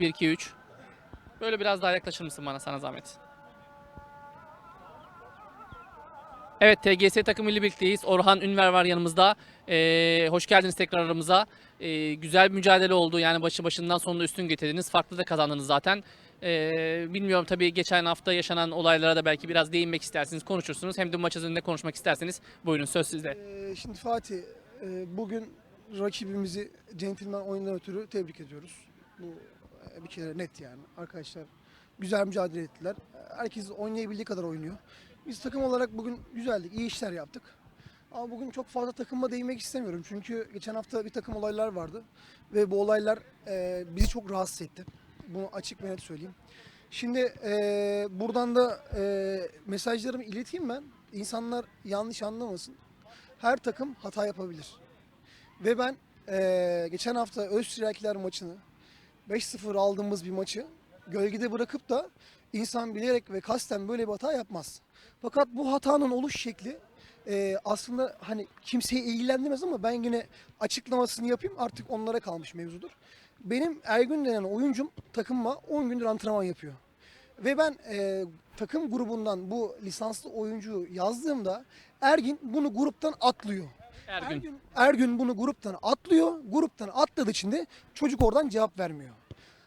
1 2 3. Böyle biraz daha yaklaşır mısın bana sana zahmet? Evet TGS takımıyla birlikteyiz. Orhan Ünver var yanımızda. Ee, hoş geldiniz tekrar aramıza. Ee, güzel bir mücadele oldu. Yani başı başından sonunda üstün getirdiniz. Farklı da kazandınız zaten. Ee, bilmiyorum tabii geçen hafta yaşanan olaylara da belki biraz değinmek istersiniz, konuşursunuz. Hem de maç üzerinde konuşmak isterseniz buyurun söz sizde. Ee, şimdi Fatih, e, bugün rakibimizi centilmen oyundan ötürü tebrik ediyoruz. Bu bir kere net yani. Arkadaşlar güzel mücadele ettiler. Herkes oynayabildiği kadar oynuyor. Biz takım olarak bugün güzeldik, iyi işler yaptık. Ama bugün çok fazla takıma değinmek istemiyorum. Çünkü geçen hafta bir takım olaylar vardı. Ve bu olaylar e, bizi çok rahatsız etti. Bunu açık ve net söyleyeyim. Şimdi e, buradan da e, mesajlarımı ileteyim ben. İnsanlar yanlış anlamasın her takım hata yapabilir. Ve ben eee, geçen hafta Öztürkler maçını 5-0 aldığımız bir maçı gölgede bırakıp da insan bilerek ve kasten böyle bir hata yapmaz. Fakat bu hatanın oluş şekli eee, aslında hani kimseyi ilgilendirmez ama ben yine açıklamasını yapayım artık onlara kalmış mevzudur. Benim Ergün denen oyuncum takımma 10 gündür antrenman yapıyor. Ve ben e, takım grubundan bu lisanslı oyuncuyu yazdığımda Ergin bunu gruptan atlıyor. Ergün. Ergün, Ergün bunu gruptan atlıyor. Gruptan atladığı için de çocuk oradan cevap vermiyor.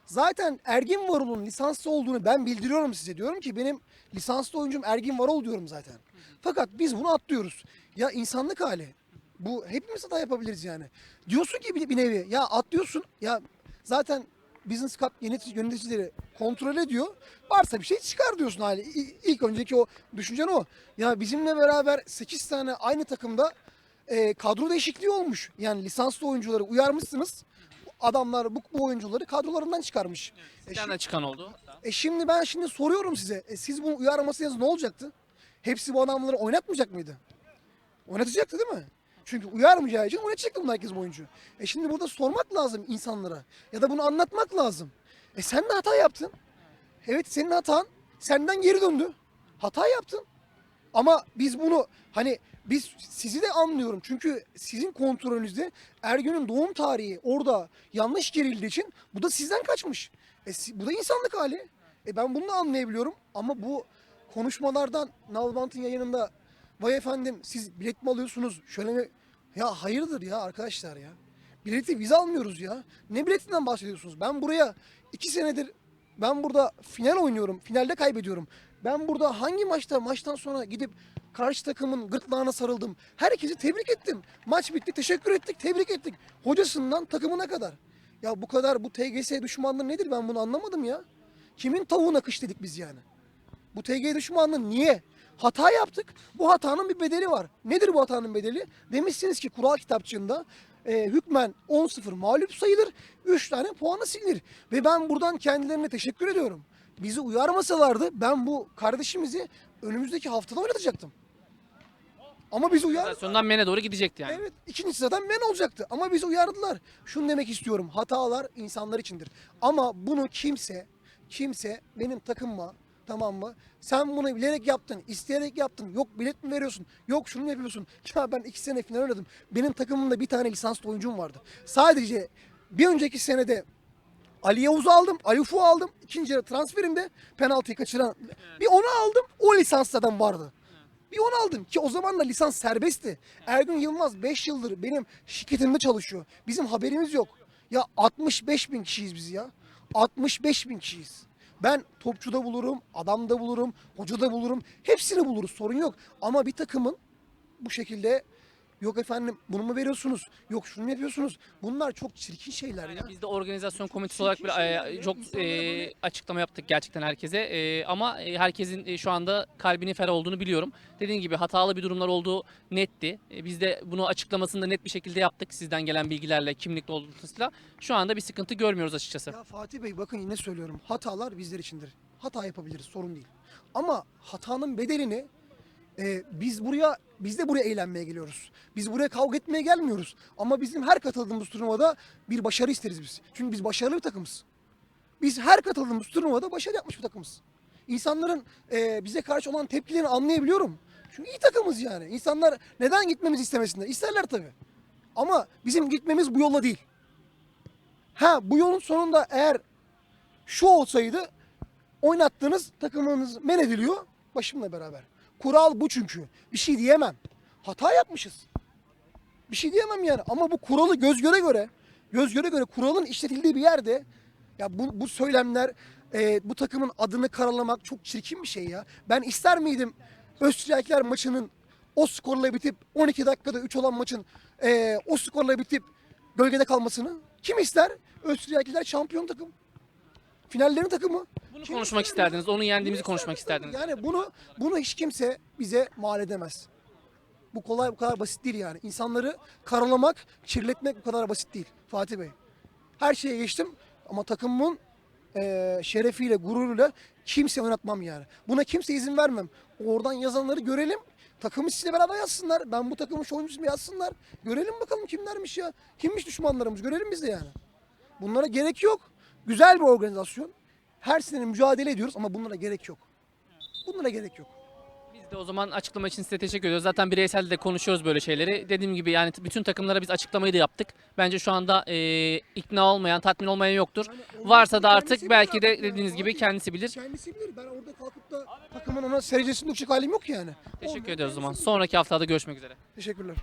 Zaten Ergin Varol'un lisanslı olduğunu ben bildiriyorum size. Diyorum ki benim lisanslı oyuncum Ergin Varol diyorum zaten. Fakat biz bunu atlıyoruz. Ya insanlık hali. Bu hepimiz hata yapabiliriz yani. Diyorsun ki bir, bir nevi ya atlıyorsun ya zaten business cup yönetici, yöneticileri kontrol ediyor. Varsa bir şey çıkar diyorsun hali. İlk önceki o düşüncen o. Ya bizimle beraber 8 tane aynı takımda e, kadro değişikliği olmuş. Yani lisanslı oyuncuları uyarmışsınız. Adamlar bu, bu oyuncuları kadrolarından çıkarmış. E, Bir tane çıkan oldu. e şimdi ben şimdi soruyorum size. E siz bunu uyarmasaydınız ne olacaktı? Hepsi bu adamları oynatmayacak mıydı? Oynatacaktı değil mi? Çünkü uyarmayacağı için oynatacaktı bunu herkes bu oyuncu. E şimdi burada sormak lazım insanlara. Ya da bunu anlatmak lazım. E sen de hata yaptın. Evet senin hatan senden geri döndü. Hata yaptın. Ama biz bunu hani biz sizi de anlıyorum. Çünkü sizin kontrolünüzde Ergün'ün doğum tarihi orada yanlış girildiği için bu da sizden kaçmış. E, bu da insanlık hali. E ben bunu da anlayabiliyorum ama bu konuşmalardan Nalbant'ın yayınında vay efendim siz bilet mi alıyorsunuz? Şöyle mi? Ya hayırdır ya arkadaşlar ya. Bileti biz almıyoruz ya. Ne biletinden bahsediyorsunuz? Ben buraya iki senedir ben burada final oynuyorum. Finalde kaybediyorum. Ben burada hangi maçta maçtan sonra gidip karşı takımın gırtlağına sarıldım. Herkesi tebrik ettim. Maç bitti. Teşekkür ettik. Tebrik ettik. Hocasından takımına kadar. Ya bu kadar bu TGS düşmanlığı nedir ben bunu anlamadım ya. Kimin tavuğuna kış dedik biz yani. Bu TG düşmanlığı niye? Hata yaptık. Bu hatanın bir bedeli var. Nedir bu hatanın bedeli? Demişsiniz ki kural kitapçığında e, hükmen 10-0 mağlup sayılır. 3 tane puanı silinir. Ve ben buradan kendilerine teşekkür ediyorum. Bizi uyarmasalardı ben bu kardeşimizi önümüzdeki haftada oynatacaktım. Ama bizi uyar... Sonundan mene doğru gidecekti yani. Evet ikincisi zaten ben olacaktı ama bizi uyardılar. Şunu demek istiyorum hatalar insanlar içindir. Ama bunu kimse kimse benim takımma tamam mı? Sen bunu bilerek yaptın, isteyerek yaptın. Yok bilet mi veriyorsun? Yok şunu mu yapıyorsun? Ya ben iki sene final oynadım. Benim takımımda bir tane lisanslı oyuncum vardı. Sadece bir önceki senede Ali Yavuz'u aldım, Ali Ufuk'u aldım. İkinci yarı transferimde penaltıyı kaçıran bir onu aldım. O lisanslı adam vardı. Bir onu aldım ki o zaman da lisans serbestti. Ergün Yılmaz 5 yıldır benim şirketimde çalışıyor. Bizim haberimiz yok. Ya 65 bin kişiyiz biz ya. 65 bin kişiyiz. Ben topçuda bulurum, adamda bulurum, hocada bulurum. Hepsini buluruz sorun yok. Ama bir takımın bu şekilde yok efendim bunu mu veriyorsunuz? Yok şunu mu yapıyorsunuz? Bunlar çok çirkin şeyler ya. Biz de organizasyon komitesi olarak bir, e, çok e, açıklama yaptık gerçekten herkese. E, ama e, herkesin e, şu anda kalbinin ferah olduğunu biliyorum. Dediğim gibi hatalı bir durumlar olduğu netti. E, biz de bunu açıklamasını da net bir şekilde yaptık sizden gelen bilgilerle, kimlikle olduğunuzla. Şu anda bir sıkıntı görmüyoruz açıkçası. Ya Fatih Bey bakın yine söylüyorum. Hatalar bizler içindir. Hata yapabiliriz sorun değil. Ama hatanın bedelini e, biz buraya biz de buraya eğlenmeye geliyoruz. Biz buraya kavga etmeye gelmiyoruz. Ama bizim her katıldığımız turnuvada bir başarı isteriz biz. Çünkü biz başarılı bir takımız. Biz her katıldığımız turnuvada başarı yapmış bir takımız. İnsanların e, bize karşı olan tepkilerini anlayabiliyorum. Çünkü iyi takımız yani. İnsanlar neden gitmemizi istemesinler? İsterler tabii. Ama bizim gitmemiz bu yolla değil. Ha bu yolun sonunda eğer şu olsaydı oynattığınız takımınız men ediliyor başımla beraber. Kural bu çünkü. Bir şey diyemem. Hata yapmışız. Bir şey diyemem yani. Ama bu kuralı göz göre göre, göz göre göre kuralın işletildiği bir yerde ya bu, bu söylemler, e, bu takımın adını karalamak çok çirkin bir şey ya. Ben ister miydim Österreikler maçının o skorla bitip 12 dakikada 3 olan maçın e, o skorla bitip gölgede kalmasını? Kim ister? Österreikliler şampiyon takım. Finallerin takımı. Bunu Kim konuşmak isterdiniz. Onu yendiğimizi konuşmak ister isterdiniz. Yani bunu bunu hiç kimse bize mal edemez. Bu kolay bu kadar basit değil yani. İnsanları karalamak, kirletmek bu kadar basit değil Fatih Bey. Her şeye geçtim ama takımımın eee, şerefiyle, gururuyla kimse oynatmam yani. Buna kimse izin vermem. Oradan yazanları görelim. Takımı sizle beraber yazsınlar. Ben bu takımın şu oyuncusu mu yazsınlar. Görelim bakalım kimlermiş ya. Kimmiş düşmanlarımız görelim biz de yani. Bunlara gerek yok. Güzel bir organizasyon. Her sene mücadele ediyoruz ama bunlara gerek yok. Bunlara gerek yok. Biz de o zaman açıklama için size teşekkür ediyoruz. Zaten bireysel de konuşuyoruz böyle şeyleri. Dediğim gibi yani bütün takımlara biz açıklamayı da yaptık. Bence şu anda e, ikna olmayan, tatmin olmayan yoktur. Varsa da artık belki de yani. dediğiniz gibi kendisi bilir. Kendisi bilir. Ben orada kalkıp da takımın ona serecesini dökecek halim yok yani. Teşekkür ediyoruz o zaman. Sonraki haftada görüşmek üzere. Teşekkürler.